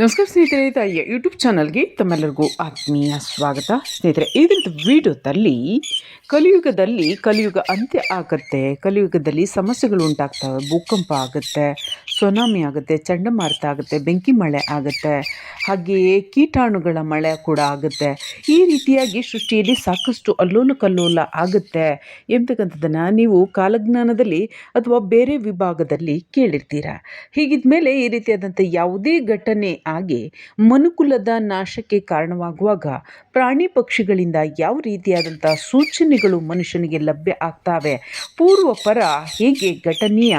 ನಮಸ್ಕಾರ ಸ್ನೇಹಿತರೆ ತಾಯಿಯ ಯೂಟ್ಯೂಬ್ ಚಾನಲ್ಗೆ ತಮ್ಮೆಲ್ಲರಿಗೂ ಆತ್ಮೀಯ ಸ್ವಾಗತ. ಸ್ನೇಹಿತರೆ, ಈ ವಿಡಿಯೋದಲ್ಲಿ ಕಲಿಯುಗದಲ್ಲಿ, ಕಲಿಯುಗ ಅಂತ್ಯ ಆಗುತ್ತೆ, ಕಲಿಯುಗದಲ್ಲಿ ಸಮಸ್ಯೆಗಳು ಉಂಟಾಗ್ತವೆ, ಭೂಕಂಪ ಆಗುತ್ತೆ ಸುನಾಮಿ ಆಗುತ್ತೆ, ಚಂಡಮಾರುತ ಆಗುತ್ತೆ, ಬೆಂಕಿ ಮಳೆ ಆಗುತ್ತೆ, ಹಾಗೆಯೇ ಕೀಟಾಣುಗಳ ಮಳೆ ಕೂಡ ಆಗುತ್ತೆ. ಈ ರೀತಿಯಾಗಿ ಸೃಷ್ಟಿಯಲ್ಲಿ ಸಾಕಷ್ಟು ಅಲ್ಲೋಲ ಕಲ್ಲೋಲ ಆಗುತ್ತೆ ಎಂಬತಕ್ಕಂಥದ್ದನ್ನು ನೀವು ಕಾಲಜ್ಞಾನದಲ್ಲಿ ಅಥವಾ ಬೇರೆ ವಿಭಾಗದಲ್ಲಿ ಕೇಳಿರ್ತೀರ. ಹೀಗಿದ್ಮೇಲೆ ಈ ರೀತಿಯಾದಂಥ ಯಾವುದೇ ಘಟನೆ ಆಗಿ ಮನುಕುಲದ ನಾಶಕ್ಕೆ ಕಾರಣವಾಗುವಾಗ ಪ್ರಾಣಿ ಪಕ್ಷಿಗಳಿಂದ ಯಾವ ರೀತಿಯಾದಂಥ ಸೂಚನೆಗಳು ಮನುಷ್ಯನಿಗೆ ಲಭ್ಯ ಆಗ್ತವೆ? ಪೂರ್ವಪರ ಹೇಗೆ ಘಟನೆಯ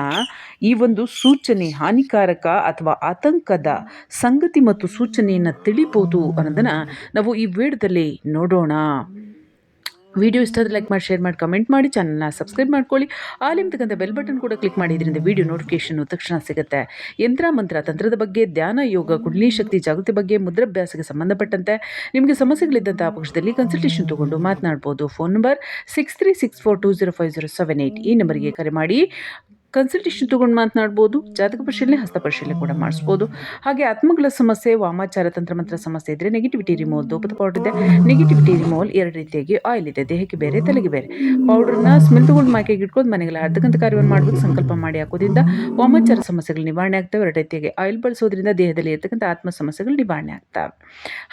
ಈ ಒಂದು ಸೂಚನೆ ಹಾನಿಕಾರಕ ಅಥವಾ ಆತಂಕದ ಸಂಗತಿ ಮತ್ತು ಸೂಚನೆಯನ್ನು ತಿಳಿಬೋದು ಅನ್ನೋದನ್ನು ನಾವು ಈ ವೇಡದಲ್ಲಿ ನೋಡೋಣ. ವಿಡಿಯೋ ಇಷ್ಟ ಲೈಕ್ ಮಾಡಿ ಶೇರ್ ಮಾಡಿ ಕಮೆಂಟ್ ಮಾಡಿ ಚಾನಲ್ನ ಸಬ್ಸ್ಕ್ರೈಬ್ ಮಾಡ್ಕೊಳ್ಳಿ. ಆಲಿಮ್ತಕ್ಕಂಥ ಬೆಲ್ ಬಟನ್ ಕೂಡ ಕ್ಲಿಕ್ ಮಾಡಿ, ಇದರಿಂದ ವಿಡಿಯೋ ನೋಟಿಫಿಕೇಶನ್ ತಕ್ಷಣ ಸಿಗುತ್ತೆ. ಯಂತ್ರ, ಮಂತ್ರ, ತಂತ್ರದ ಬಗ್ಗೆ, ಧ್ಯಾನ, ಯೋಗ, ಕುಂಡಲಿ ಶಕ್ತಿ, ಜಾಗೃತಿ ಬಗ್ಗೆ, ಮುದ್ರಾಭ್ಯಾಸಕ್ಕೆ ಸಂಬಂಧಪಟ್ಟಂತೆ ನಿಮಗೆ ಸಮಸ್ಯೆಗಳಿದ್ದಂಥ ಪಕ್ಷದಲ್ಲಿ ಕನ್ಸಲ್ಟೇಷನ್ ತಗೊಂಡು ಮಾತನಾಡ್ಬೋದು. Phone number six six four ಈ ನಂಬರಿಗೆ ಕರೆ ಮಾಡಿ. ಕನ್ಸಲ್ಟೇಷನ್ ತೊಗೊಂಡು ಮಾತನಾಡ್ಬೋದು, ಜಾತಕ ಪರಿಶೀಲನೆ, ಹಸ್ತ ಪರಿಶೀಲನೆ ಕೂಡ ಮಾಡಿಸ್ಬೋದು. ಹಾಗೆ ಆತ್ಮಗಳ ಸಮಸ್ಯೆ, ವಾಮಾಚಾರ ತಂತ್ರಮಂತ್ರ ಸಮಸ್ಯೆ ಇದ್ದರೆ ನೆಗೆಟಿವಿಟಿ ರಿಮೂವಲ್ ದೋಪದ ಪೌಡರ್ ಇದೆ. ನೆಗೆಟಿವಿಟಿ ರಿಮೋಲ್ ಎರಡು ರೀತಿಯಾಗಿ ಆಯಿಲ್ ಇದೆ. ದೇಹಕ್ಕೆ ಬೇರೆ, ತಲೆಗೆ ಬೇರೆ. ಪೌಡರ್ನ ಸ್ಮೆಲ್ ತಗೊಂಡು ಮಾಕೆಗೆ ಇಟ್ಕೊಂಡು ಮನೆಗೆಲ್ಲ ಅರ್ಧಗಂತ ಕಾರ್ಯವನ್ನು ಮಾಡಬೇಕು ಸಂಕಲ್ಪ ಮಾಡಿ ಹಾಕೋದ್ರಿಂದ ವಾಮಾಚಾರ ಸಮಸ್ಯೆಗಳು ನಿವಾರಣೆ ಆಗ್ತವೆ. ಎರಡು ರೀತಿಯಾಗಿ ಆಯಿಲ್ ಬಳಸೋದ್ರಿಂದ ದೇಹದಲ್ಲಿ ಇರತಕ್ಕಂಥ ಆತ್ಮ ಸಮಸ್ಯೆಗಳು ನಿವಾರಣೆ ಆಗ್ತವೆ.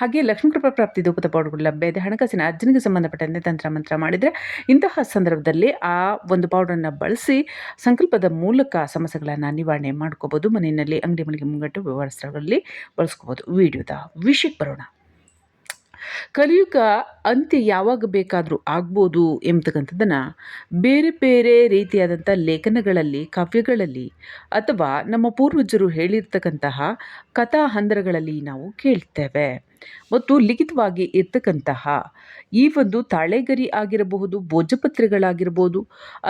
ಹಾಗೆ ಲಕ್ಷ್ಮೀ ಕೃಪಾ ಪ್ರಾಪ್ತಿ ದೂಪದ ಪೌಡರ್ಗಳು ಲಭ್ಯ ಇದೆ. ಹಣಕಾಸಿನ ಅರ್ಜನೆಗೆ ಸಂಬಂಧಪಟ್ಟಂತೆ ತಂತ್ರ ಮಂತ್ರ ಮಾಡಿದರೆ ಇಂತಹ ಸಂದರ್ಭದಲ್ಲಿ ಆ ಒಂದು ಪೌಡರ್ನ ಬಳಸಿ ಸಂಕಲ್ಪದ ಮೂಲಕ ಸಮಸ್ಯೆಗಳನ್ನು ನಿವಾರಣೆ ಮಾಡ್ಕೋಬೋದು. ಮನೆಯಲ್ಲಿ ಅಂಗಡಿ ಮನೆಗೆ ಮುಂಗಟ್ಟು ವ್ಯವಹಾರ ಸ್ಥಳಗಳಲ್ಲಿ ಬಳಸ್ಕೋಬೋದು. ವಿಡಿಯೋದ ವಿಷಯಕ್ಕೆ ಬರೋಣ. ಕಲಿಯುಗ ಅಂತ್ಯ ಯಾವಾಗ ಬೇಕಾದರೂ ಆಗ್ಬೋದು ಎಂಬತಕ್ಕಂಥದ್ದನ್ನು ಬೇರೆ ಬೇರೆ ರೀತಿಯಾದಂಥ ಲೇಖನಗಳಲ್ಲಿ, ಕಾವ್ಯಗಳಲ್ಲಿ ಅಥವಾ ನಮ್ಮ ಪೂರ್ವಜರು ಹೇಳಿರ್ತಕ್ಕಂತಹ ಕಥಾ ಹಂದರಗಳಲ್ಲಿ ನಾವು ಕೇಳ್ತೇವೆ. ಮತ್ತು ಲಿಖಿತವಾಗಿ ಇರ್ತಕ್ಕಂತಹ ಈ ಒಂದು ತಾಳೆಗರಿ ಆಗಿರಬಹುದು ಭೋಜಪತ್ರೆಗಳಾಗಿರ್ಬೋದು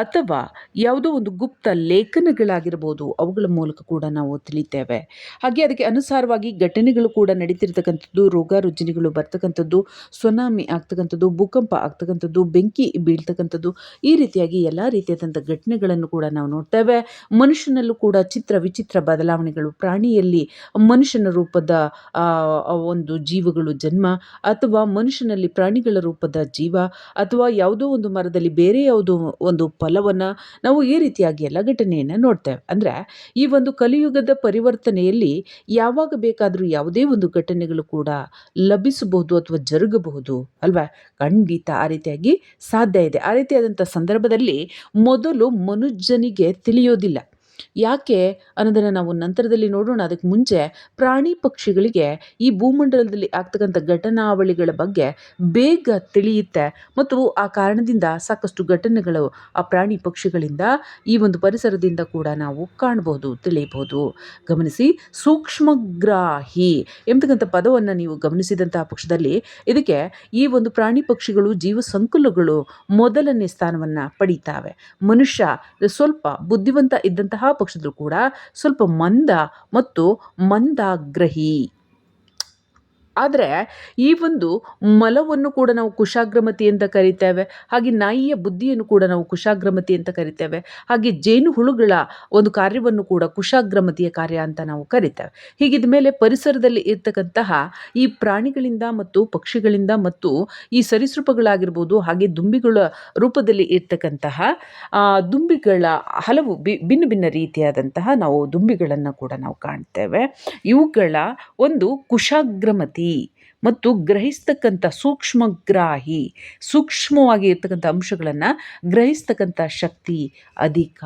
ಅಥವಾ ಯಾವುದೋ ಒಂದು ಗುಪ್ತ ಲೇಖನಗಳಾಗಿರ್ಬೋದು ಅವುಗಳ ಮೂಲಕ ಕೂಡ ನಾವು ತಿಳಿತೇವೆ. ಹಾಗೆ ಅದಕ್ಕೆ ಅನುಸಾರವಾಗಿ ಘಟನೆಗಳು ಕೂಡ ನಡೀತಿರ್ತಕ್ಕಂಥದ್ದು ರೋಗ ರುಜಿನಿಗಳು ಬರ್ತಕ್ಕಂಥದ್ದು, ಸುನಾಮಿ ಆಗ್ತಕ್ಕಂಥದ್ದು, ಭೂಕಂಪ ಆಗ್ತಕ್ಕಂಥದ್ದು, ಬೆಂಕಿ ಬೀಳ್ತಕ್ಕಂಥದ್ದು, ಈ ರೀತಿಯಾಗಿ ಎಲ್ಲ ರೀತಿಯಾದಂಥ ಘಟನೆಗಳನ್ನು ಕೂಡ ನಾವು ನೋಡ್ತೇವೆ. ಮನುಷ್ಯನಲ್ಲೂ ಕೂಡ ಚಿತ್ರ ವಿಚಿತ್ರ ಬದಲಾವಣೆಗಳು, ಪ್ರಾಣಿಯಲ್ಲಿ ಮನುಷ್ಯನ ರೂಪದ ಒಂದು ಜೀವಗಳು ಜನ್ಮ ಅಥವಾ ಮನುಷ್ಯನಲ್ಲಿ ಪ್ರಾಣಿಗಳ ರೂಪದ ಜೀವ ಅಥವಾ ಯಾವುದೋ ಒಂದು ಮರದಲ್ಲಿ ಬೇರೆ ಯಾವುದೋ ಒಂದು ಫಲವನ್ನು ನಾವು ಈ ರೀತಿಯಾಗಿ ಎಲ್ಲ ಘಟನೆಯನ್ನು ನೋಡ್ತೇವೆ. ಅಂದರೆ ಈ ಒಂದು ಕಲಿಯುಗದ ಪರಿವರ್ತನೆಯಲ್ಲಿ ಯಾವಾಗ ಬೇಕಾದರೂ ಯಾವುದೇ ಒಂದು ಘಟನೆಗಳು ಕೂಡ ಲಭಿಸಬಹುದು ಅಥವಾ ಜರುಗಬಹುದು ಅಲ್ವಾ? ಖಂಡಿತ ಆ ರೀತಿಯಾಗಿ ಸಾಧ್ಯ ಇದೆ. ಆ ರೀತಿಯಾದಂಥ ಸಂದರ್ಭದಲ್ಲಿ ಮೊದಲು ಮನುಜನಿಗೆ ತಿಳಿಯೋದಿಲ್ಲ. ಯಾಕೆ ಅನ್ನೋದನ್ನು ನಾವು ನಂತರದಲ್ಲಿ ನೋಡೋಣ. ಅದಕ್ಕೆ ಮುಂಚೆ ಪ್ರಾಣಿ ಪಕ್ಷಿಗಳಿಗೆ ಈ ಭೂಮಂಡಲದಲ್ಲಿ ಆಗ್ತಕ್ಕಂಥ ಘಟನಾವಳಿಗಳ ಬಗ್ಗೆ ಬೇಗ ತಿಳಿಯುತ್ತೆ. ಮತ್ತು ಆ ಕಾರಣದಿಂದ ಸಾಕಷ್ಟು ಘಟನೆಗಳು ಆ ಪ್ರಾಣಿ ಪಕ್ಷಿಗಳಿಂದ ಈ ಒಂದು ಪರಿಸರದಿಂದ ಕೂಡ ನಾವು ಕಾಣಬಹುದು ತಿಳಿಯಬಹುದು. ಗಮನಿಸಿ, ಸೂಕ್ಷ್ಮಗ್ರಾಹಿ ಎಂಬತಕ್ಕಂಥ ಪದವನ್ನು ನೀವು ಗಮನಿಸಿದಂತಹ ಪಕ್ಷದಲ್ಲಿ ಇದಕ್ಕೆ ಈ ಒಂದು ಪ್ರಾಣಿ ಪಕ್ಷಿಗಳು, ಜೀವ ಸಂಕುಲಗಳು ಮೊದಲನೇ ಸ್ಥಾನವನ್ನು ಪಡೀತಾವೆ. ಮನುಷ್ಯ ಸ್ವಲ್ಪ ಬುದ್ಧಿವಂತ ಇದ್ದಂತಹ ಪಕ್ಷದಲ್ಲೂ ಕೂಡ ಸ್ವಲ್ಪ ಮಂದ ಮತ್ತು ಮಂದಾಗ್ರಹಿ. ಆದರೆ ಈ ಒಂದು ಮಲವನ್ನು ಕೂಡ ನಾವು ಕುಶಾಗ್ರಮತಿ ಅಂತ ಕರಿತೇವೆ, ಹಾಗೆ ನಾಯಿಯ ಬುದ್ಧಿಯನ್ನು ಕೂಡ ನಾವು ಕುಶಾಗ್ರಮತಿ ಅಂತ ಕರಿತೇವೆ, ಹಾಗೆ ಜೇನು ಹುಳುಗಳ ಒಂದು ಕಾರ್ಯವನ್ನು ಕೂಡ ಕುಶಾಗ್ರಮತಿಯ ಕಾರ್ಯ ಅಂತ ನಾವು ಕರಿತೇವೆ. ಹೀಗಿದ ಮೇಲೆ ಪರಿಸರದಲ್ಲಿ ಇರ್ತಕ್ಕಂತಹ ಈ ಪ್ರಾಣಿಗಳಿಂದ ಮತ್ತು ಪಕ್ಷಿಗಳಿಂದ ಮತ್ತು ಈ ಸರೀಸೃಪಗಳಾಗಿರ್ಬೋದು, ಹಾಗೆ ದುಂಬಿಗಳ ರೂಪದಲ್ಲಿ ಇರ್ತಕ್ಕಂತಹ ದುಂಬಿಗಳ ಹಲವು ಬಿ, ಭಿನ್ನ ಭಿನ್ನ ರೀತಿಯಾದಂತಹ ನಾವು ದುಂಬಿಗಳನ್ನು ಕೂಡ ನಾವು ಕಾಣ್ತೇವೆ. ಇವುಗಳ ಒಂದು ಕುಶಾಗ್ರಮತಿ தி ಮತ್ತು ಗ್ರಹಿಸ್ತಕ್ಕಂಥ ಸೂಕ್ಷ್ಮಗ್ರಾಹಿ ಸೂಕ್ಷ್ಮವಾಗಿ ಇರ್ತಕ್ಕಂಥ ಅಂಶಗಳನ್ನು ಗ್ರಹಿಸ್ತಕ್ಕಂಥ ಶಕ್ತಿ ಅಧಿಕ.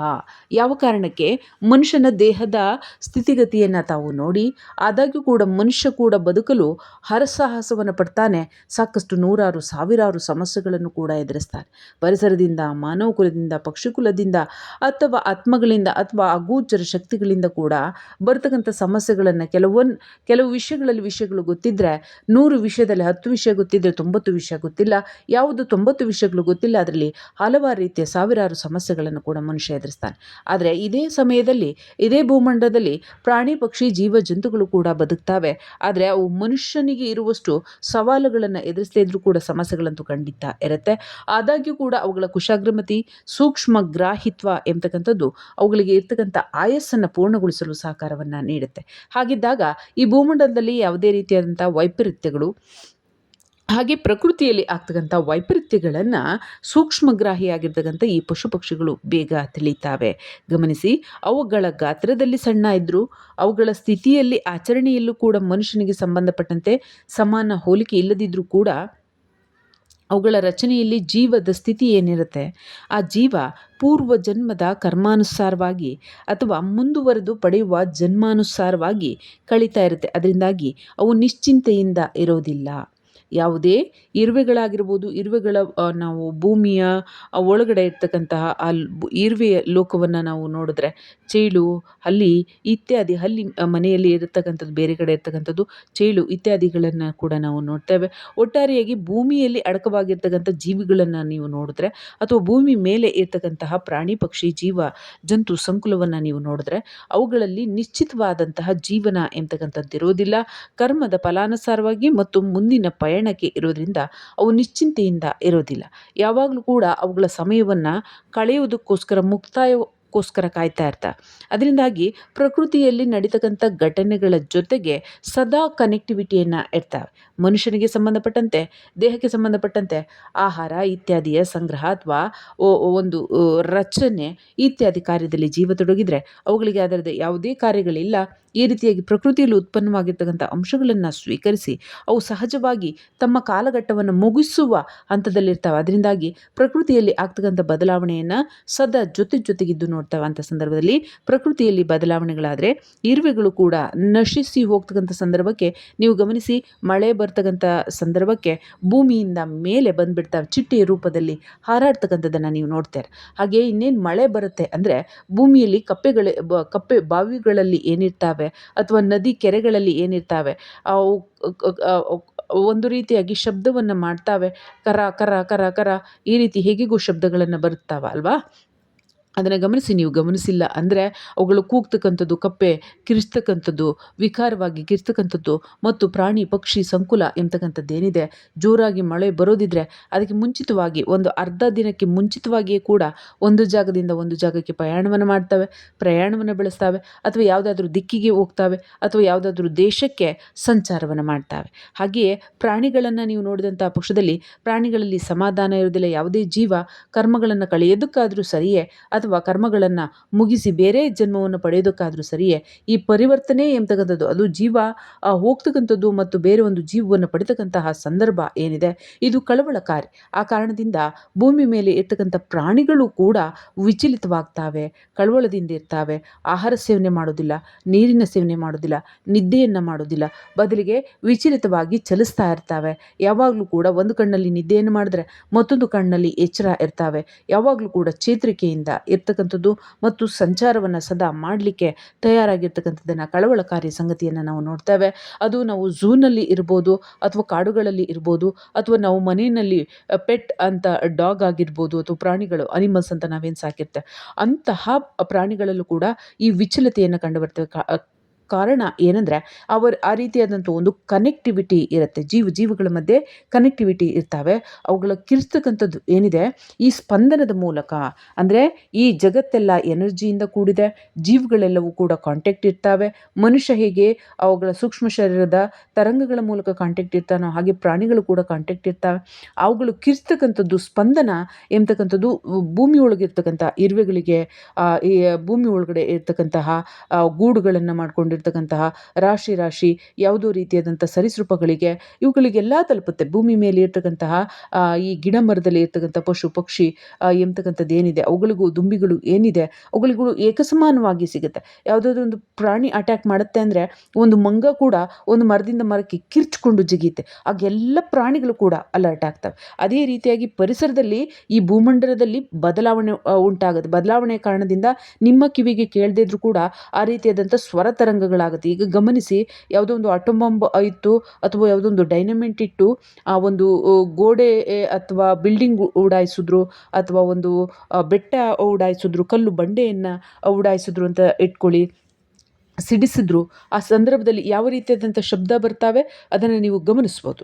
ಯಾವ ಕಾರಣಕ್ಕೆ? ಮನುಷ್ಯನ ದೇಹದ ಸ್ಥಿತಿಗತಿಯನ್ನು ತಾವು ನೋಡಿ, ಆದಾಗ್ಯೂ ಕೂಡ ಮನುಷ್ಯ ಕೂಡ ಬದುಕಲು ಹರಸಾಹಸವನ್ನು ಪಡ್ತಾನೆ. ಸಾಕಷ್ಟು ನೂರಾರು, ಸಾವಿರಾರು ಸಮಸ್ಯೆಗಳನ್ನು ಕೂಡ ಎದುರಿಸ್ತಾನೆ. ಪರಿಸರದಿಂದ ಮಾನವ ಕುಲದಿಂದ ಪಕ್ಷಿಕುಲದಿಂದ ಅಥವಾ ಆತ್ಮಗಳಿಂದ ಅಥವಾ ಅಗೋಚರ ಶಕ್ತಿಗಳಿಂದ ಕೂಡ ಬರ್ತಕ್ಕಂಥ ಸಮಸ್ಯೆಗಳನ್ನು ಕೆಲವೊಂದು ಕೆಲವು ವಿಷಯಗಳಲ್ಲಿ ವಿಷಯಗಳು ಗೊತ್ತಿದ್ದರೆ ನೂರು ವಿಷಯದಲ್ಲಿ ಹತ್ತು ವಿಷಯ ಗೊತ್ತಿದ್ದರೆ ತೊಂಬತ್ತು ವಿಷಯ ಗೊತ್ತಿಲ್ಲ, ಯಾವುದು ತೊಂಬತ್ತು ವಿಷಯಗಳು ಗೊತ್ತಿಲ್ಲ, ಅದರಲ್ಲಿ ಹಲವಾರು ರೀತಿಯ ಸಾವಿರಾರು ಸಮಸ್ಯೆಗಳನ್ನು ಕೂಡ ಮನುಷ್ಯ ಎದುರಿಸ್ತಾನೆ. ಆದರೆ ಇದೇ ಸಮಯದಲ್ಲಿ, ಇದೇ ಭೂಮಂಡಲದಲ್ಲಿ ಪ್ರಾಣಿ, ಪಕ್ಷಿ, ಜೀವ, ಜಂತುಗಳು ಕೂಡ ಬದುಕ್ತಾವೆ. ಆದರೆ ಅವು ಮನುಷ್ಯನಿಗೆ ಇರುವಷ್ಟು ಸವಾಲುಗಳನ್ನು ಎದುರಿಸದೇ ಇದ್ರೂ ಕೂಡ ಸಮಸ್ಯೆಗಳಂತೂ ಖಂಡಿತ ಇರುತ್ತೆ. ಆದಾಗ್ಯೂ ಕೂಡ ಅವುಗಳ ಕುಶಾಗ್ರಮತಿ, ಸೂಕ್ಷ್ಮ ಗ್ರಾಹಿತ್ವ ಎಂಬತಕ್ಕಂಥದ್ದು ಅವುಗಳಿಗೆ ಇರ್ತಕ್ಕಂಥ ಆಯಸ್ಸನ್ನು ಪೂರ್ಣಗೊಳಿಸಲು ಸಹಕಾರವನ್ನು ನೀಡುತ್ತೆ. ಹಾಗಿದ್ದಾಗ ಈ ಭೂಮಂಡಲದಲ್ಲಿ ಯಾವುದೇ ರೀತಿಯಾದಂಥ ವೈಪರೀತ್ಯಗಳು ಹಾಗೆ ಪ್ರಕೃತಿಯಲ್ಲಿ ಆಗ್ತಕ್ಕಂಥ ವೈಪರೀತ್ಯಗಳನ್ನು ಸೂಕ್ಷ್ಮಗ್ರಾಹಿಯಾಗಿರ್ತಕ್ಕಂಥ ಈ ಪಶು ಪಕ್ಷಿಗಳು ಬೇಗ ತಿಳಿತಾವೆ. ಗಮನಿಸಿ, ಅವುಗಳ ಗಾತ್ರದಲ್ಲಿ ಸಣ್ಣ ಇದ್ದರೂ ಅವುಗಳ ಸ್ಥಿತಿಯಲ್ಲಿ ಆಚರಣೆಯಲ್ಲೂ ಕೂಡ ಮನುಷ್ಯನಿಗೆ ಸಂಬಂಧಪಟ್ಟಂತೆ ಸಮಾನ ಹೋಲಿಕೆ ಇಲ್ಲದಿದ್ದರೂ ಕೂಡ ಅವುಗಳ ರಚನೆಯಲ್ಲಿ ಜೀವದ ಸ್ಥಿತಿ ಏನಿರುತ್ತೆ? ಆ ಜೀವ ಪೂರ್ವ ಜನ್ಮದ ಕರ್ಮಾನುಸಾರವಾಗಿ ಅಥವಾ ಮುಂದುವರೆದು ಪಡೆಯುವ ಜನ್ಮಾನುಸಾರವಾಗಿ ಕಳೀತಾ ಇರುತ್ತೆ. ಅದರಿಂದಾಗಿ ಅವು ನಿಶ್ಚಿಂತೆಯಿಂದ ಇರೋದಿಲ್ಲ. ಯಾವುದೇ ಇರುವೆಗಳಾಗಿರ್ಬೋದು, ಇರುವೆಗಳ ನಾವು ಭೂಮಿಯ ಒಳಗಡೆ ಇರ್ತಕ್ಕಂತಹ ಆ ಇರುವೆಯ ಲೋಕವನ್ನು ನಾವು ನೋಡಿದ್ರೆ ಚೇಳು, ಹಲ್ಲಿ ಇತ್ಯಾದಿ, ಹಲ್ಲಿ ಮನೆಯಲ್ಲಿ ಇರತಕ್ಕಂಥದ್ದು, ಬೇರೆ ಕಡೆ ಇರ್ತಕ್ಕಂಥದ್ದು ಚೇಳು ಇತ್ಯಾದಿಗಳನ್ನು ಕೂಡ ನಾವು ನೋಡ್ತೇವೆ. ಒಟ್ಟಾರೆಯಾಗಿ ಭೂಮಿಯಲ್ಲಿ ಅಡಕವಾಗಿರ್ತಕ್ಕಂಥ ಜೀವಿಗಳನ್ನು ನೀವು ನೋಡಿದ್ರೆ ಅಥವಾ ಭೂಮಿ ಮೇಲೆ ಇರ್ತಕ್ಕಂತಹ ಪ್ರಾಣಿ, ಪಕ್ಷಿ, ಜೀವ, ಜಂತು, ಸಂಕುಲವನ್ನು ನೀವು ನೋಡಿದ್ರೆ ಅವುಗಳಲ್ಲಿ ನಿಶ್ಚಿತವಾದಂತಹ ಜೀವನ ಎಂತಕ್ಕಂಥದ್ದು ಇರೋದಿಲ್ಲ ಕರ್ಮದ ಫಲಾನುಸಾರವಾಗಿ ಮತ್ತು ಮುಂದಿನ ಪಯಣಕ್ಕೆ ಇರೋದ್ರಿಂದ ಅವು ನಿಶ್ಚಿಂತೆಯಿಂದ ಇರೋದಿಲ್ಲ ಯಾವಾಗಲೂ ಕೂಡ ಅವುಗಳ ಸಮಯವನ್ನು ಕಳೆಯುವುದಕ್ಕೋಸ್ಕರ ಮುಕ್ತಾಯಕ್ಕೋಸ್ಕರ ಕಾಯ್ತಾ ಇರ್ತಾರೆ ಅದರಿಂದಾಗಿ ಪ್ರಕೃತಿಯಲ್ಲಿ ನಡೀತಕ್ಕಂಥ ಘಟನೆಗಳ ಜೊತೆಗೆ ಸದಾ ಕನೆಕ್ಟಿವಿಟಿಯನ್ನು ಇರ್ತಾವೆ ಮನುಷ್ಯನಿಗೆ ಸಂಬಂಧಪಟ್ಟಂತೆ, ದೇಹಕ್ಕೆ ಸಂಬಂಧಪಟ್ಟಂತೆ ಆಹಾರ ಇತ್ಯಾದಿಯ ಸಂಗ್ರಹ ಅಥವಾ ಒಂದು ರಚನೆ ಇತ್ಯಾದಿ ಕಾರ್ಯದಲ್ಲಿ ಜೀವ ತೊಡಗಿದರೆ ಅವುಗಳಿಗೆ ಅದರದ್ದು ಯಾವುದೇ ಕಾರ್ಯಗಳಿಲ್ಲ. ಈ ರೀತಿಯಾಗಿ ಪ್ರಕೃತಿಯಲ್ಲಿ ಉತ್ಪನ್ನವಾಗಿರ್ತಕ್ಕಂಥ ಅಂಶಗಳನ್ನು ಸ್ವೀಕರಿಸಿ ಅವು ಸಹಜವಾಗಿ ತಮ್ಮ ಕಾಲಘಟ್ಟವನ್ನು ಮುಗಿಸುವ ಹಂತದಲ್ಲಿರ್ತಾವೆ. ಅದರಿಂದಾಗಿ ಪ್ರಕೃತಿಯಲ್ಲಿ ಆಗ್ತಕ್ಕಂಥ ಬದಲಾವಣೆಯನ್ನು ಸದಾ ಜೊತೆ ಜೊತೆಗಿದ್ದು ನೋಡ್ತಾವೆ ಅಂಥ ಸಂದರ್ಭದಲ್ಲಿ ಪ್ರಕೃತಿಯಲ್ಲಿ ಬದಲಾವಣೆಗಳಾದರೆ ಇರುವೆಗಳು ಕೂಡ ನಶಿಸಿ ಹೋಗ್ತಕ್ಕಂಥ ಸಂದರ್ಭಕ್ಕೆ ನೀವು ಗಮನಿಸಿ ಮಳೆ ಬರ್ತಕ್ಕಂಥ ಸಂದರ್ಭಕ್ಕೆ ಭೂಮಿಯಿಂದ ಮೇಲೆ ಬಂದುಬಿಡ್ತಾವೆ. ಚಿಟ್ಟೆಯ ರೂಪದಲ್ಲಿ ಹಾರಾಡ್ತಕ್ಕಂಥದ್ದನ್ನು ನೀವು ನೋಡ್ತಾರೆ ಹಾಗೆ ಇನ್ನೇನು ಮಳೆ ಬರುತ್ತೆ ಅಂದರೆ ಭೂಮಿಯಲ್ಲಿ ಕಪ್ಪೆಗಳ ಕಪ್ಪೆ ಬಾವಿಗಳಲ್ಲಿ ಏನಿರ್ತಾವೆ ಅಥವಾ ನದಿ ಕೆರೆಗಳಲ್ಲಿ ಏನಿರ್ತಾವೆ ಒಂದು ರೀತಿಯಾಗಿ ಶಬ್ದವನ್ನು ಮಾಡ್ತಾವೆ. ಕರ ಕರ ಕರ ಕರ ಈ ರೀತಿ ಹೇಗಿಗೂ ಶಬ್ದಗಳನ್ನು ಬರುತ್ತಾವ ಅಲ್ವಾ? ಅದನ್ನು ಗಮನಿಸಿ, ನೀವು ಗಮನಿಸಿಲ್ಲ ಅಂದರೆ ಅವುಗಳು ಕೂಗ್ತಕ್ಕಂಥದ್ದು, ಕಪ್ಪೆ ಕಿರಿಸ್ತಕ್ಕಂಥದ್ದು ವಿಕಾರವಾಗಿ ಕಿರಿಸ್ತಕ್ಕಂಥದ್ದು ಮತ್ತು ಪ್ರಾಣಿ, ಪಕ್ಷಿ, ಸಂಕುಲ ಎಂತಕ್ಕಂಥದ್ದೇನಿದೆ, ಜೋರಾಗಿ ಮಳೆ ಬರೋದಿದ್ರೆ ಅದಕ್ಕೆ ಮುಂಚಿತವಾಗಿ ಒಂದು ಅರ್ಧ ದಿನಕ್ಕೆ ಮುಂಚಿತವಾಗಿಯೇ ಕೂಡ ಒಂದು ಜಾಗದಿಂದ ಒಂದು ಜಾಗಕ್ಕೆ ಪ್ರಯಾಣವನ್ನು ಮಾಡ್ತವೆ, ಪ್ರಯಾಣವನ್ನು ಬೆಳೆಸ್ತವೆ ಅಥವಾ ಯಾವುದಾದ್ರೂ ದಿಕ್ಕಿಗೆ ಹೋಗ್ತವೆ ಅಥವಾ ಯಾವುದಾದ್ರೂ ದೇಶಕ್ಕೆ ಸಂಚಾರವನ್ನು ಮಾಡ್ತವೆ. ಹಾಗೆಯೇ ಪ್ರಾಣಿಗಳನ್ನು ನೀವು ನೋಡಿದಂಥ ಪಕ್ಷದಲ್ಲಿ ಪ್ರಾಣಿಗಳಲ್ಲಿ ಸಮಾಧಾನ ಇರೋದಿಲ್ಲ ಯಾವುದೇ ಜೀವ ಕರ್ಮಗಳನ್ನು ಕಳೆಯೋದಕ್ಕಾದರೂ ಸರಿಯೇ ಅಥವಾ ಕರ್ಮಗಳನ್ನು ಮುಗಿಸಿ ಬೇರೆ ಜನ್ಮವನ್ನು ಪಡೆಯೋದಕ್ಕಾದರೂ ಸರಿಯೇ, ಈ ಪರಿವರ್ತನೆ ಎಂಬತಕ್ಕಂಥದ್ದು ಅದು ಜೀವ ಹೋಗ್ತಕ್ಕಂಥದ್ದು ಮತ್ತು ಬೇರೆ ಒಂದು ಜೀವವನ್ನು ಪಡಿತಕ್ಕಂತಹ ಸಂದರ್ಭ ಏನಿದೆ, ಇದು ಕಳವಳಕಾರಿ ಆ ಕಾರಣದಿಂದ ಭೂಮಿ ಮೇಲೆ ಇರ್ತಕ್ಕಂಥ ಪ್ರಾಣಿಗಳು ಕೂಡ ವಿಚಲಿತವಾಗ್ತಾವೆ, ಕಳವಳದಿಂದ ಇರ್ತಾವೆ, ಆಹಾರ ಸೇವನೆ ಮಾಡೋದಿಲ್ಲ, ನೀರಿನ ಸೇವನೆ ಮಾಡೋದಿಲ್ಲ, ನಿದ್ದೆಯನ್ನು ಮಾಡೋದಿಲ್ಲ, ಬದಲಿಗೆ ವಿಚಲಿತವಾಗಿ ಚಲಿಸ್ತಾ ಇರ್ತಾವೆ. ಯಾವಾಗಲೂ ಕೂಡ ಒಂದು ಕಣ್ಣಲ್ಲಿ ನಿದ್ದೆಯನ್ನು ಮಾಡಿದ್ರೆ ಮತ್ತೊಂದು ಕಣ್ಣಲ್ಲಿ ಎಚ್ಚರ ಇರ್ತಾವೆ, ಯಾವಾಗಲೂ ಕೂಡ ಚೇತರಿಕೆಯಿಂದ ಇರ್ತಕ್ಕಂಥದ್ದು ಮತ್ತು ಸಂಚಾರವನ್ನು ಸದಾ ಮಾಡಲಿಕ್ಕೆ ತಯಾರಾಗಿರ್ತಕ್ಕಂಥದ್ದನ್ನು ಕಳವಳಕಾರಿ ಸಂಗತಿಯನ್ನು ನಾವು ನೋಡ್ತೇವೆ. ಅದು ನಾವು ಝೂನಲ್ಲಿ ಇರ್ಬೋದು ಅಥವಾ ಕಾಡುಗಳಲ್ಲಿ ಇರ್ಬೋದು ಅಥವಾ ನಾವು ಮನೆಯಲ್ಲಿ ಪೆಟ್ ಅಂತ ಡಾಗ್ ಆಗಿರ್ಬೋದು ಅಥವಾ ಪ್ರಾಣಿಗಳು, ಅನಿಮಲ್ಸ್ ಅಂತ ನಾವೇನು ಸಾಕಿರ್ತೇವೆ. ಅಂತಹ ಪ್ರಾಣಿಗಳಲ್ಲೂ ಕೂಡ ಈ ವಿಚಲತೆಯನ್ನು ಕಂಡು ಬರ್ತೇವೆ. ಕಾರಣ ಏನಂದರೆ ಅವರ ಆ ರೀತಿಯಾದಂಥ ಒಂದು ಕನೆಕ್ಟಿವಿಟಿ ಇರುತ್ತೆ. ಜೀವ ಜೀವಗಳ ಮಧ್ಯೆ ಕನೆಕ್ಟಿವಿಟಿ ಇರ್ತವೆ. ಅವುಗಳ ಕಿರಿಸ್ತಕ್ಕಂಥದ್ದು ಏನಿದೆ? ಈ ಸ್ಪಂದನದ ಮೂಲಕ. ಅಂದರೆ ಈ ಜಗತ್ತೆಲ್ಲ ಎನರ್ಜಿಯಿಂದ ಕೂಡಿದೆ. ಜೀವಗಳೆಲ್ಲವೂ ಕೂಡ ಕಾಂಟ್ಯಾಕ್ಟ್ ಇರ್ತವೆ. ಮನುಷ್ಯ ಹೇಗೆ ಅವುಗಳ ಸೂಕ್ಷ್ಮ ಶರೀರದ ತರಂಗಗಳ ಮೂಲಕ ಕಾಂಟ್ಯಾಕ್ಟ್ ಇರ್ತಾನೋ ಹಾಗೆ ಪ್ರಾಣಿಗಳು ಕೂಡ ಕಾಂಟ್ಯಾಕ್ಟ್ ಇರ್ತವೆ. ಅವುಗಳು ಕಿರಿಸ್ತಕ್ಕಂಥದ್ದು ಸ್ಪಂದನ ಎಂಬತಕ್ಕಂಥದ್ದು ಭೂಮಿ ಒಳಗಿರ್ತಕ್ಕಂಥ ಇರುವೆಗಳಿಗೆ ಈ ಭೂಮಿ ಒಳಗಡೆ ಇರ್ತಕ್ಕಂತಹ ಗೂಡುಗಳನ್ನು ಮಾಡ್ಕೊಂಡಿರ್ತಕ್ಕಂತಹ ರಾಶಿ ರಾಶಿ ಯಾವುದೋ ರೀತಿಯಾದಂಥ ಸರೀಸೃಪಗಳಿಗೆ ಇವುಗಳಿಗೆಲ್ಲ ತಲುಪುತ್ತೆ. ಭೂಮಿ ಮೇಲೆ ಇರ್ತಕ್ಕಂತಹ ಈ ಗಿಡ ಮರದಲ್ಲಿ ಇರ್ತಕ್ಕಂಥ ಪಶು, ಪಕ್ಷಿ ಎಂಬತಕ್ಕಂಥದ್ದು ಏನಿದೆ, ಅವುಗಳಿಗೂ ದುಂಬಿಗಳು ಏನಿದೆ, ಅವುಗಳಿಗೂ ಏಕಸಮಾನವಾಗಿ ಸಿಗುತ್ತೆ. ಯಾವುದಾದ್ರೂ ಒಂದು ಪ್ರಾಣಿ ಅಟ್ಯಾಕ್ ಮಾಡುತ್ತೆ ಅಂದರೆ ಒಂದು ಮಂಗ ಕೂಡ ಒಂದು ಮರದಿಂದ ಮರಕ್ಕೆ ಕಿರ್ಚ್ಕೊಂಡು ಜಿಗಿಯುತ್ತೆ. ಆಗೆಲ್ಲ ಪ್ರಾಣಿಗಳು ಕೂಡ ಅಲರ್ಟ್ ಆಗ್ತವೆ. ಅದೇ ರೀತಿಯಾಗಿ ಪರಿಸರದಲ್ಲಿ ಈ ಭೂಮಂಡಲದಲ್ಲಿ ಬದಲಾವಣೆ ಉಂಟಾಗುತ್ತೆ. ಬದಲಾವಣೆ ಕಾರಣದಿಂದ ನಿಮ್ಮ ಕಿವಿಗೆ ಕೇಳದೇ ಕೂಡ ಆ ರೀತಿಯಾದಂಥ ಸ್ವರ ತರಂಗಗಳು ತರಂಗಗಳಾಗುತ್ತೆ ಈಗ ಗಮನಿಸಿ, ಯಾವುದೋ ಒಂದು ಆಟೋ ಬಾಂಬ್ ಇತ್ತು ಅಥವಾ ಯಾವುದೋ ಒಂದು ಡೈನಮೆಂಟ್ ಇಟ್ಟು ಆ ಒಂದು ಗೋಡೆ ಅಥವಾ ಬಿಲ್ಡಿಂಗ್ ಉಡಾಯಿಸಿದ್ರು, ಅಥವಾ ಒಂದು ಬೆಟ್ಟ ಉಡಾಯಿಸಿದ್ರು, ಕಲ್ಲು ಬಂಡೆಯನ್ನು ಉಡಾಯಿಸಿದ್ರು ಅಂತ ಇಟ್ಕೊಳ್ಳಿ. ಸಿಡಿಸಿದ್ರು. ಆ ಸಂದರ್ಭದಲ್ಲಿ ಯಾವ ರೀತಿಯಾದಂಥ ಶಬ್ದ ಬರ್ತಾವೆ? ಅದನ್ನು ನೀವು ಗಮನಿಸ್ಬೋದು.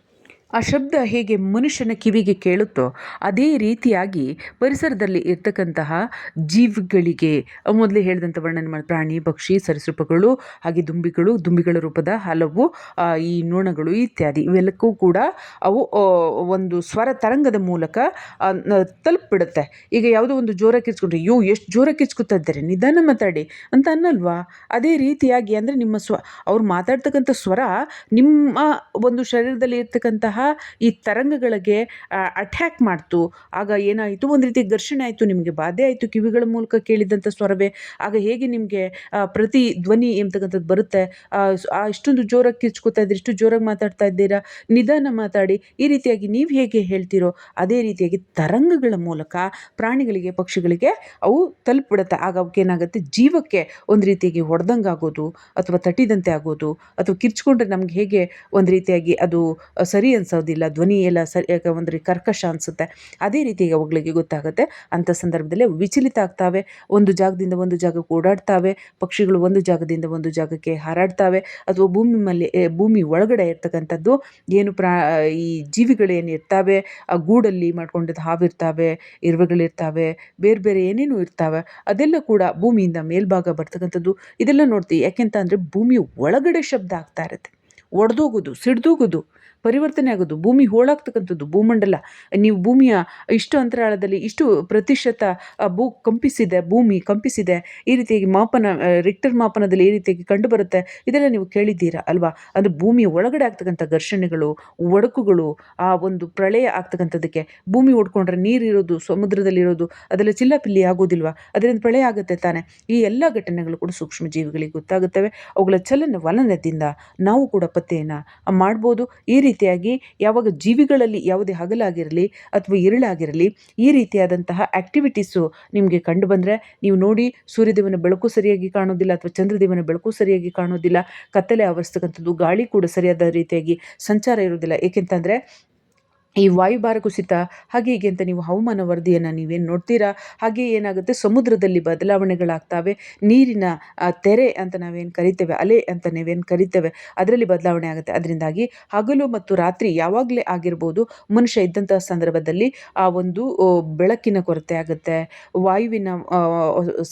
ಆ ಶಬ್ದ ಹೇಗೆ ಮನುಷ್ಯನ ಕಿವಿಗೆ ಕೇಳುತ್ತೋ ಅದೇ ರೀತಿಯಾಗಿ ಪರಿಸರದಲ್ಲಿ ಇರ್ತಕ್ಕಂತಹ ಜೀವಿಗಳಿಗೆ ಮೊದಲೇ ಹೇಳಿದಂಥ ವರ್ಣನೆ ಮಾಡಿ, ಪ್ರಾಣಿ, ಪಕ್ಷಿ, ಸರಿಸೃಪಗಳು ಹಾಗೆ ದುಂಬಿಗಳು, ದುಂಬಿಗಳ ರೂಪದ ಹಲವು ಈ ನೋಣಗಳು ಇತ್ಯಾದಿ ಇವೆಲ್ಲಕ್ಕೂ ಕೂಡ ಅವು ಒಂದು ಸ್ವರ ತರಂಗದ ಮೂಲಕ ತಲುಪಿಬಿಡುತ್ತೆ. ಈಗ ಯಾವುದೋ ಒಂದು ಜೋರ ಕಿರ್ಚ್ಕೊಂಡ್ರೆ, ಯೋ, ಎಷ್ಟು ಜೋರ ಕಿರ್ಚ್ಕೊತಾ ಇದ್ದಾರೆ, ನಿಧಾನ ಮಾತಾಡಿ ಅಂತ ಅನ್ನಲ್ವಾ? ಅದೇ ರೀತಿಯಾಗಿ ಅಂದರೆ ನಿಮ್ಮ ಸ್ವ, ಅವ್ರು ಮಾತಾಡ್ತಕ್ಕಂಥ ಸ್ವರ ನಿಮ್ಮ ಒಂದು ಶರೀರದಲ್ಲಿ ಇರ್ತಕ್ಕಂತಹ ಈ ತರಂಗಗಳಿಗೆ ಅಟ್ಯಾಕ್ ಮಾಡ್ತು. ಆಗ ಏನಾಯಿತು? ಒಂದು ರೀತಿ ಘರ್ಷಣೆ ಆಯಿತು. ನಿಮಗೆ ಬಾಧೆ ಆಯಿತು ಕಿವಿಗಳ ಮೂಲಕ ಕೇಳಿದಂಥ ಸ್ವರವೇ. ಆಗ ಹೇಗೆ ನಿಮಗೆ ಪ್ರತಿ ಧ್ವನಿ ಎಂಬತಕ್ಕಂಥದ್ದು ಬರುತ್ತೆ? ಇಷ್ಟೊಂದು ಜೋರಾಗಿ ಕಿರ್ಚ್ಕೊತಾ ಇದ್ದೀರಿ, ಇಷ್ಟು ಜೋರಾಗಿ ಮಾತಾಡ್ತಾ ಇದ್ದೀರಾ? ನಿಧಾನ ಮಾತಾಡಿ. ಈ ರೀತಿಯಾಗಿ ನೀವು ಹೇಗೆ ಹೇಳ್ತೀರೋ, ಅದೇ ರೀತಿಯಾಗಿ ತರಂಗಗಳ ಮೂಲಕ ಪ್ರಾಣಿಗಳಿಗೆ, ಪಕ್ಷಿಗಳಿಗೆ ಅವು ತಲುಪಿಬಿಡುತ್ತೆ. ಆಗ ಅವಕ್ಕೇನಾಗುತ್ತೆ ಜೀವಕ್ಕೆ ಒಂದು ರೀತಿಯಾಗಿ ಹೊಡೆದಂಗೆ ಆಗೋದು ಅಥವಾ ತಟ್ಟಿದಂತೆ ಆಗೋದು, ಅಥವಾ ಕಿರ್ಚ್ಕೊಂಡ್ರೆ ನಮ್ಗೆ ಹೇಗೆ ಒಂದು ರೀತಿಯಾಗಿ ಅದು ಸರಿ ಸರಿ ಅನ್ಸೋದಿಲ್ಲ, ಧ್ವನಿ ಎಲ್ಲ ಸರಿ ಒಂದು ಕರ್ಕಶ ಅನಿಸುತ್ತೆ. ಅದೇ ರೀತಿ ಅವುಗಳಿಗೆ ಗೊತ್ತಾಗುತ್ತೆ. ಅಂಥ ಸಂದರ್ಭದಲ್ಲಿ ವಿಚಲಿತ ಆಗ್ತಾವೆ. ಒಂದು ಜಾಗದಿಂದ ಒಂದು ಜಾಗಕ್ಕೆ ಓಡಾಡ್ತಾವೆ. ಪಕ್ಷಿಗಳು ಒಂದು ಜಾಗದಿಂದ ಒಂದು ಜಾಗಕ್ಕೆ ಹಾರಾಡ್ತಾವೆ. ಅಥವಾ ಭೂಮಿ ಮೇಲೆ ಭೂಮಿ ಒಳಗಡೆ ಇರ್ತಕ್ಕಂಥದ್ದು ಏನು ಪ್ರಾ, ಈ ಜೀವಿಗಳೇನು ಇರ್ತಾವೆ, ಆ ಗೂಡಲ್ಲಿ ಮಾಡ್ಕೊಂಡಿದ್ದು ಹಾವಿರ್ತಾವೆ ಇರುವೆಗಳಿರ್ತಾವೆ ಬೇರೆ ಬೇರೆ ಏನೇನು ಇರ್ತಾವೆ, ಅದೆಲ್ಲ ಕೂಡ ಭೂಮಿಯಿಂದ ಮೇಲ್ಭಾಗ ಬರ್ತಕ್ಕಂಥದ್ದು. ಇದೆಲ್ಲ ನೋಡ್ತೀವಿ. ಯಾಕೆಂತ ಅಂದರೆ ಭೂಮಿ ಒಳಗಡೆ ಶಬ್ದ ಆಗ್ತಾ ಇರುತ್ತೆ. ಒಡೆದೋಗೋದು, ಸಿಡ್ದೋಗೋದು. ಪರಿವರ್ತನೆ ಆಗೋದು, ಭೂಮಿ ಹೋಳಾಗ್ತಕ್ಕಂಥದ್ದು, ಭೂಮಂಡಲ. ನೀವು ಭೂಮಿಯ ಇಷ್ಟು ಅಂತರಾಳದಲ್ಲಿ ಇಷ್ಟು ಪ್ರತಿಶತ ಭೂ ಕಂಪಿಸಿದೆ, ಭೂಮಿ ಕಂಪಿಸಿದೆ, ಈ ರೀತಿಯಾಗಿ ಮಾಪನ ರಿಕ್ಟರ್ ಮಾಪನದಲ್ಲಿ ಈ ರೀತಿಯಾಗಿ ಕಂಡುಬರುತ್ತೆ, ಇದೆಲ್ಲ ನೀವು ಕೇಳಿದ್ದೀರಾ ಅಲ್ವಾ? ಅಂದರೆ ಭೂಮಿಯ ಒಳಗಡೆ ಆಗ್ತಕ್ಕಂಥ ಘರ್ಷಣೆಗಳು, ಒಡಕುಗಳು, ಆ ಒಂದು ಪ್ರಳಯ ಆಗ್ತಕ್ಕಂಥದ್ದಕ್ಕೆ, ಭೂಮಿ ಹೊಡ್ಕೊಂಡ್ರೆ ನೀರಿರೋದು ಸಮುದ್ರದಲ್ಲಿರೋದು ಅದೆಲ್ಲ ಚಿಲ್ಲಪಿಲ್ಲಿ ಆಗೋದಿಲ್ವಾ? ಅದರಿಂದ ಪ್ರಳಯ ಆಗುತ್ತೆ ತಾನೆ. ಈ ಎಲ್ಲ ಘಟನೆಗಳು ಕೂಡ ಸೂಕ್ಷ್ಮ ಜೀವಿಗಳಿಗೆ ಗೊತ್ತಾಗುತ್ತವೆ. ಅವುಗಳ ಚಲನ ವಲನದಿಂದ ನಾವು ಕೂಡ ಪತ್ತೆಯನ್ನು ಮಾಡ್ಬೋದು. ಈ ರೀತಿಯಾಗಿ ಯಾವಾಗ ಜೀವಿಗಳಲ್ಲಿ ಯಾವುದೇ ಹಗಲಾಗಿರಲಿ ಅಥವಾ ಇರುಳಾಗಿರಲಿ, ಈ ರೀತಿಯಾದಂತಹ ಆ್ಯಕ್ಟಿವಿಟೀಸು ನಿಮಗೆ ಕಂಡು ಬಂದರೆ ನೀವು ನೋಡಿ ಸೂರ್ಯದೇವನ ಬೆಳಕು ಸರಿಯಾಗಿ ಕಾಣೋದಿಲ್ಲ ಅಥವಾ ಚಂದ್ರದೇವನ ಬೆಳಕು ಸರಿಯಾಗಿ ಕಾಣೋದಿಲ್ಲ, ಕತ್ತಲೆ ಆವರಿಸ್ತಕ್ಕಂಥದ್ದು, ಗಾಳಿ ಕೂಡ ಸರಿಯಾದ ರೀತಿಯಾಗಿ ಸಂಚಾರ ಇರೋದಿಲ್ಲ ಏಕೆಂತಂದರೆ ಈ ವಾಯುಭಾರ ಕುಸಿತ ಹಾಗೆ ಹೀಗೆ ಅಂತ ನೀವು ಹವಾಮಾನ ವರದಿಯನ್ನು ನೀವೇನು ನೋಡ್ತೀರಾ? ಹಾಗೆ ಏನಾಗುತ್ತೆ? ಸಮುದ್ರದಲ್ಲಿ ಬದಲಾವಣೆಗಳಾಗ್ತವೆ. ನೀರಿನ ತೆರೆ ಅಂತ ನಾವೇನು ಕರಿತೇವೆ, ಅಲೆ ಅಂತ ನಾವೇನು ಕರಿತೇವೆ, ಅದರಲ್ಲಿ ಬದಲಾವಣೆ ಆಗುತ್ತೆ. ಅದರಿಂದಾಗಿ ಹಗಲು ಮತ್ತು ರಾತ್ರಿ ಯಾವಾಗಲೇ ಆಗಿರ್ಬೋದು, ಮನುಷ್ಯ ಇದ್ದಂತಹ ಸಂದರ್ಭದಲ್ಲಿ ಆ ಒಂದು ಬೆಳಕಿನ ಕೊರತೆ ಆಗುತ್ತೆ. ವಾಯುವಿನ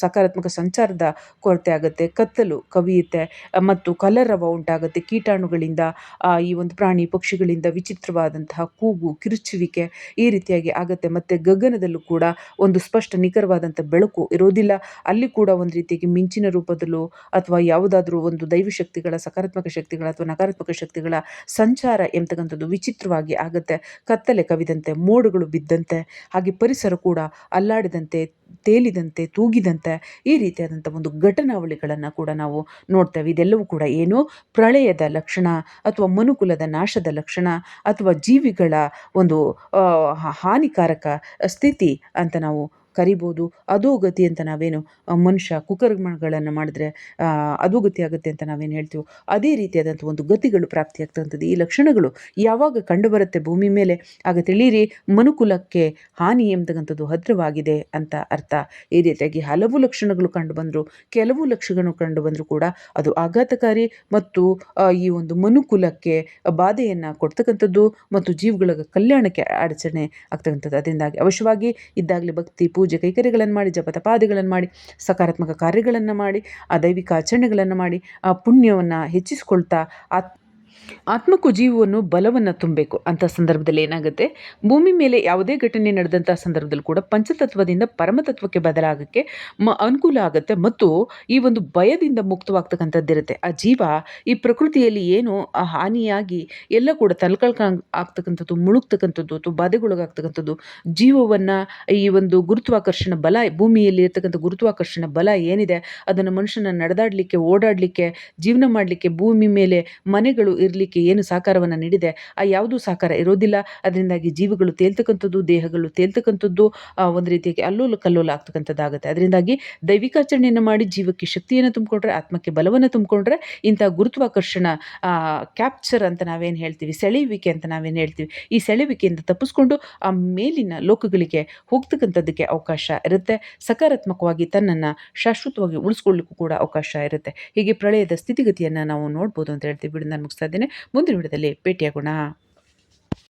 ಸಕಾರಾತ್ಮಕ ಸಂಚಾರದ ಕೊರತೆ ಆಗುತ್ತೆ. ಕತ್ತಲು ಕವಿಯುತ್ತೆ. ಮತ್ತು ಕಲರವ ಉಂಟಾಗುತ್ತೆ. ಕೀಟಾಣುಗಳಿಂದ ಈ ಒಂದು ಪ್ರಾಣಿ ಪಕ್ಷಿಗಳಿಂದ ವಿಚಿತ್ರವಾದಂತಹ ಕೂಗು ಕಿರುಚುವಿಕೆ ಈ ರೀತಿಯಾಗಿ ಆಗುತ್ತೆ. ಮತ್ತು ಗಗನದಲ್ಲೂ ಕೂಡ ಒಂದು ಸ್ಪಷ್ಟ ನಿಖರವಾದಂಥ ಬೆಳಕು ಇರೋದಿಲ್ಲ. ಅಲ್ಲಿ ಕೂಡ ಒಂದು ರೀತಿಯಾಗಿ ಮಿಂಚಿನ ರೂಪದಲ್ಲೂ ಅಥವಾ ಯಾವುದಾದ್ರೂ ಒಂದು ದೈವ ಶಕ್ತಿಗಳ, ಸಕಾರಾತ್ಮಕ ಶಕ್ತಿಗಳ ಅಥವಾ ನಕಾರಾತ್ಮಕ ಶಕ್ತಿಗಳ ಸಂಚಾರ ಎಂತಕ್ಕಂಥದ್ದು ವಿಚಿತ್ರವಾಗಿ ಆಗುತ್ತೆ. ಕತ್ತಲೆ ಕವಿದಂತೆ, ಮೋಡಗಳು ಬಿದ್ದಂತೆ, ಹಾಗೆ ಪರಿಸರ ಕೂಡ ಅಲ್ಲಾಡಿದಂತೆ, ತೇಲಿದಂತೆ, ತೂಗಿದಂತೆ ಈ ರೀತಿಯಾದಂಥ ಒಂದು ಘಟನಾವಳಿಗಳನ್ನು ಕೂಡ ನಾವು ನೋಡ್ತೇವೆ. ಇದೆಲ್ಲವೂ ಕೂಡ ಏನು ಪ್ರಳಯದ ಲಕ್ಷಣ ಅಥವಾ ಮನುಕುಲದ ನಾಶದ ಲಕ್ಷಣ ಅಥವಾ ಜೀವಿಗಳ ಒಂದು ಹಾನಿಕಾರಕ ಸ್ಥಿತಿ ಅಂತ ನಾವು ಕರಿಬೋದು ಅಧೋಗತಿ ಅಂತ ನಾವೇನು ಮನುಷ್ಯ ಕುಕರ್ಮಗಳನ್ನು ಮಾಡಿದ್ರೆ ಅದು ಗತಿ ಆಗುತ್ತೆ ಅಂತ ನಾವೇನು ಹೇಳ್ತೀವೋ, ಅದೇ ರೀತಿಯಾದಂಥ ಒಂದು ಗತಿಗಳು ಪ್ರಾಪ್ತಿಯಾಗ್ತಕ್ಕಂಥದ್ದು ಈ ಲಕ್ಷಣಗಳು ಯಾವಾಗ ಕಂಡುಬರುತ್ತೆ ಭೂಮಿ ಮೇಲೆ, ಆಗ ತಿಳಿಯಿರಿ, ಮನುಕುಲಕ್ಕೆ ಹಾನಿ ಎಂಬತಕ್ಕಂಥದ್ದು ಹದ್ರವಾಗಿದೆ ಅಂತ ಅರ್ಥ. ಈ ರೀತಿಯಾಗಿ ಹಲವು ಲಕ್ಷಣಗಳು ಕಂಡುಬಂದರು, ಕೆಲವು ಲಕ್ಷಣಗಳು ಕಂಡುಬಂದರೂ ಕೂಡ ಅದು ಆಘಾತಕಾರಿ ಮತ್ತು ಈ ಒಂದು ಮನುಕುಲಕ್ಕೆ ಬಾಧೆಯನ್ನು ಕೊಡ್ತಕ್ಕಂಥದ್ದು ಮತ್ತು ಜೀವಗಳ ಕಲ್ಯಾಣಕ್ಕೆ ಅಡಚಣೆ ಆಗ್ತಕ್ಕಂಥದ್ದು. ಅದರಿಂದಾಗಿ ಅವಶ್ಯವಾಗಿ ಇದ್ದಾಗಲೇ ಭಕ್ತಿ, ಪೂಜೆ ಕೈಕರ್ಯಗಳನ್ನು ಮಾಡಿ, ಜಪತಪಾದಿಗಳನ್ನು ಮಾಡಿ, ಸಕಾರಾತ್ಮಕ ಕಾರ್ಯಗಳನ್ನು ಮಾಡಿ ಆ ದೈವಿಕ ಆಚರಣೆಗಳನ್ನು ಮಾಡಿ, ಆ ಪುಣ್ಯವನ್ನು ಹೆಚ್ಚಿಸಿಕೊಳ್ತಾ ಆತ್ ಆತ್ಮಕ್ಕೂ ಜೀವವನ್ನು ಬಲವನ್ನು ತುಂಬಬೇಕು ಅಂತ ಸಂದರ್ಭದಲ್ಲಿ ಏನಾಗುತ್ತೆ? ಭೂಮಿ ಮೇಲೆ ಯಾವುದೇ ಘಟನೆ ನಡೆದಂಥ ಸಂದರ್ಭದಲ್ಲಿ ಕೂಡ ಪಂಚತತ್ವದಿಂದ ಪರಮತತ್ವಕ್ಕೆ ಬದಲಾಗಕ್ಕೆ ಮ ಅನುಕೂಲ ಆಗುತ್ತೆ. ಮತ್ತು ಈ ಒಂದು ಭಯದಿಂದ ಮುಕ್ತವಾಗ್ತಕ್ಕಂಥದ್ದಿರುತ್ತೆ ಆ ಜೀವ ಈ ಪ್ರಕೃತಿಯಲ್ಲಿ ಏನು ಹಾನಿಯಾಗಿ ಎಲ್ಲ ಕೂಡ ತಲ್ಕಳ್ಕ ಆಗ್ತಕ್ಕಂಥದ್ದು, ಮುಳುಗ್ತಕ್ಕಂಥದ್ದು ಅಥವಾ ಬಾಧೆಗೊಳಗಾಗ್ತಕ್ಕಂಥದ್ದು ಜೀವವನ್ನು ಈ ಒಂದು ಗುರುತ್ವಾಕರ್ಷಣ ಬಲ, ಭೂಮಿಯಲ್ಲಿ ಇರ್ತಕ್ಕಂಥ ಗುರುತ್ವಾಕರ್ಷಣ ಬಲ ಏನಿದೆ, ಅದನ್ನು ಮನುಷ್ಯನ ನಡೆದಾಡಲಿಕ್ಕೆ, ಓಡಾಡಲಿಕ್ಕೆ, ಜೀವನ ಮಾಡಲಿಕ್ಕೆ ಭೂಮಿ ಮೇಲೆ ಮನೆಗಳು ಇರಲಿಕ್ಕೆ ಏನು ಸಾಕಾರವನ್ನು ನೀಡಿದೆ, ಆ ಯಾವುದೂ ಸಾಕಾರ ಇರೋದಿಲ್ಲ. ಅದರಿಂದಾಗಿ ಜೀವಗಳು ತೇಲ್ತಕ್ಕಂಥದ್ದು, ದೇಹಗಳು ತೇಲ್ತಕ್ಕಂಥದ್ದು ಒಂದು ರೀತಿಯಾಗಿ ಅಲ್ಲೋಲ ಕಲ್ಲೋಲ ಆಗ್ತಕ್ಕಂಥದ್ದಾಗುತ್ತೆ. ಅದರಿಂದಾಗಿ ದೈವಿಕಾಚರಣೆಯನ್ನು ಮಾಡಿ ಜೀವಕ್ಕೆ ಶಕ್ತಿಯನ್ನು ತುಂಬಿಕೊಂಡ್ರೆ, ಆತ್ಮಕ್ಕೆ ಬಲವನ್ನು ತುಂಬಿಕೊಂಡ್ರೆ, ಇಂಥ ಗುರುತ್ವಾಕರ್ಷಣ ಕ್ಯಾಪ್ಚರ್ ಅಂತ ನಾವೇನು ಹೇಳ್ತೀವಿ, ಸೆಳೆಯುವಿಕೆ ಅಂತ ನಾವೇನು ಹೇಳ್ತೀವಿ, ಈ ಸೆಳೆಯುವಿಕೆಯಿಂದ ತಪ್ಪಿಸ್ಕೊಂಡು ಆ ಮೇಲಿನ ಲೋಕಗಳಿಗೆ ಹೋಗ್ತಕ್ಕಂಥದ್ದಕ್ಕೆ ಅವಕಾಶ ಇರುತ್ತೆ. ಸಕಾರಾತ್ಮಕವಾಗಿ ತನ್ನನ್ನು ಶಾಶ್ವತವಾಗಿ ಉಳಿಸ್ಕೊಳ್ಳಿಕ್ಕೂ ಕೂಡ ಅವಕಾಶ ಇರುತ್ತೆ. ಹೀಗೆ ಪ್ರಳಯದ ಸ್ಥಿತಿಗತಿಯನ್ನು ನಾವು ನೋಡ್ಬೋದು ಅಂತ ಹೇಳ್ತೀವಿ. ಬಿಡು ನಾನು ಮುಗಿಸ್ತಾ ಇದ್ದೇನೆ ಮುಂದಿನ ವಿಡಿಯೋದಲ್ಲಿ ಭೇಟಿಯಾಗೋಣ.